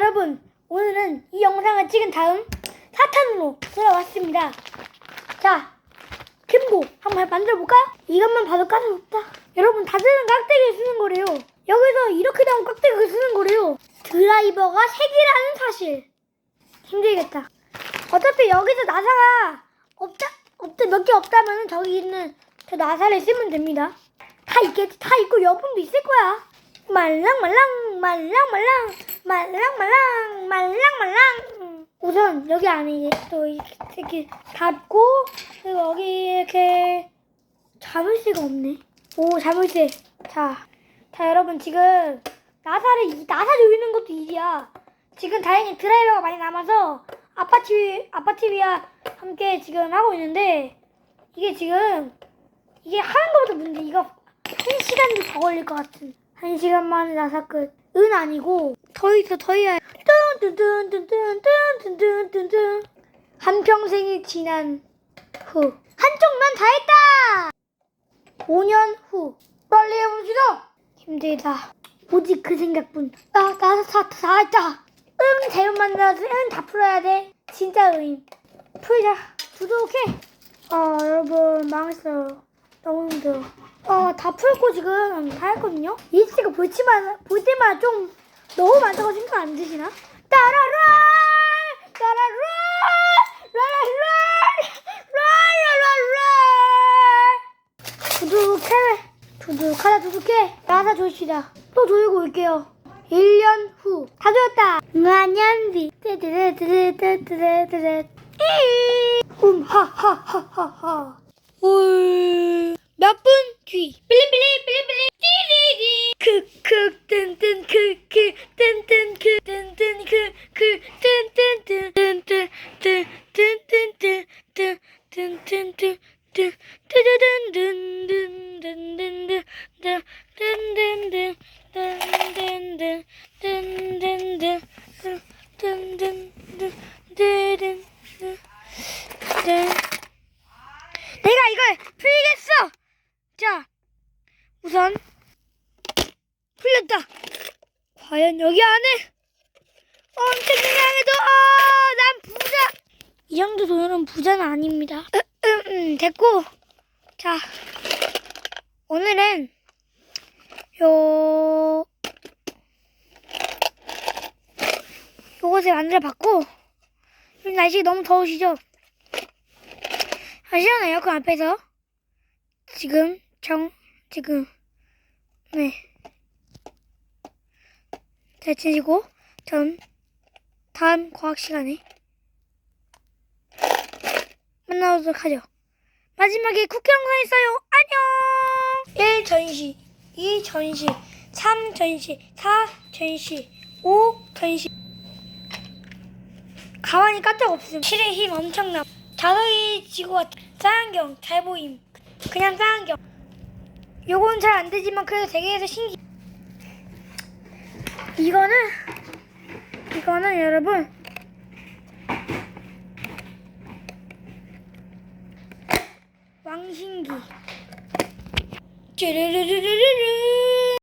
여러분, 오늘은 이 영상을 찍은 다음 사탄으로 돌아왔습니다. 자, 김고 한번 만들어 볼까요? 이것만 봐도 까다롭다. 여러분, 다들은 깍대기를 쓰는 거래요. 여기서 이렇게 나온 깍대기를 쓰는 거래요. 드라이버가 세 개라는 사실. 힘들겠다. 어차피 여기서 나사가 없다, 없다, 몇 개 없다면 저기 있는 저 나사를 쓰면 됩니다. 다 있겠지, 다 있고 여분도 있을 거야. 말랑말랑, 말랑말랑, 말랑말랑, 말랑말랑. 우선 여기 안에 이제 또 이렇게, 닫고, 그리고 여기 이렇게 자물쇠가 없네. 오, 자물쇠. 자, 자, 여러분 지금 나사를, 이- 나사 조이는 것도 일이야. 지금 다행히 드라이버가 많이 남아서 아빠 TV, 아빠 TV와 함께 지금 하고 있는데, 이게 지금, 이게 하는 것보다 문제, 이거 한 시간도 더 걸릴 것 같은. 한 시간 만에 나사 끝. 은 아니고, 더 있어, 더 해야 해. 뚠뚠뚠뚠뚠뚠뚠뚠뚠. 한평생이 지난 후. 한쪽만 다 했다! 5년 후. 빨리 해봅시다! 힘들다. 오직 그 생각뿐. 나, 나서 다, 다 했다. 응, 잘못 만들어서 응, 다 풀어야 돼. 진짜 응. 풀자. 구독해. 어, 여러분, 망했어요. 너무 힘들어. 어, 다 풀고 지금 다 했거든요? 이씨가 볼 때마다, 볼 때마다 좀 너무 많다고 생각 안 드시나? 따라라! 따라라! 라라 라! 라라라! 두둑해! 두둑하다 두둑해! 나사 조시다. 또 조이고 올게요. 1년 후. 다 조였다! 만년비. 이 음, 하하하하하. 울. 몇 분 뒤. 빌리빌리 띠리리. 크크 뜬뜬 크크 내가 이걸 풀겠어. 자, 우선 풀렸다. 과연 여기 안에 엄청 유명해도 아, 난 부자. 이 정도 돈은 부자는 아닙니다. 으, 음, 음, 됐고, 자, 오늘은 요 요것을 만들어 봤고, 요즘 날씨 너무 더우시죠? 아시잖아요, 에어컨 앞에서 지금 정 지금 네. 잘 지내시고 전 다음 과학 시간에 만나도록 하죠. 마지막에 쿠키 영상 있어요. 안녕. 1 전시, 2 전시, 3 전시, 4 전시, 5 전시. 가만히 까딱 없음. 실의 힘 엄청나. 자석이 지구가 쌍안경 잘 보임. 그냥 쌍안경. 요건 잘 안 되지만 그래도 세계에서 신기. 이거는 이거는 여러분 왕신기. Çırırırırırırı.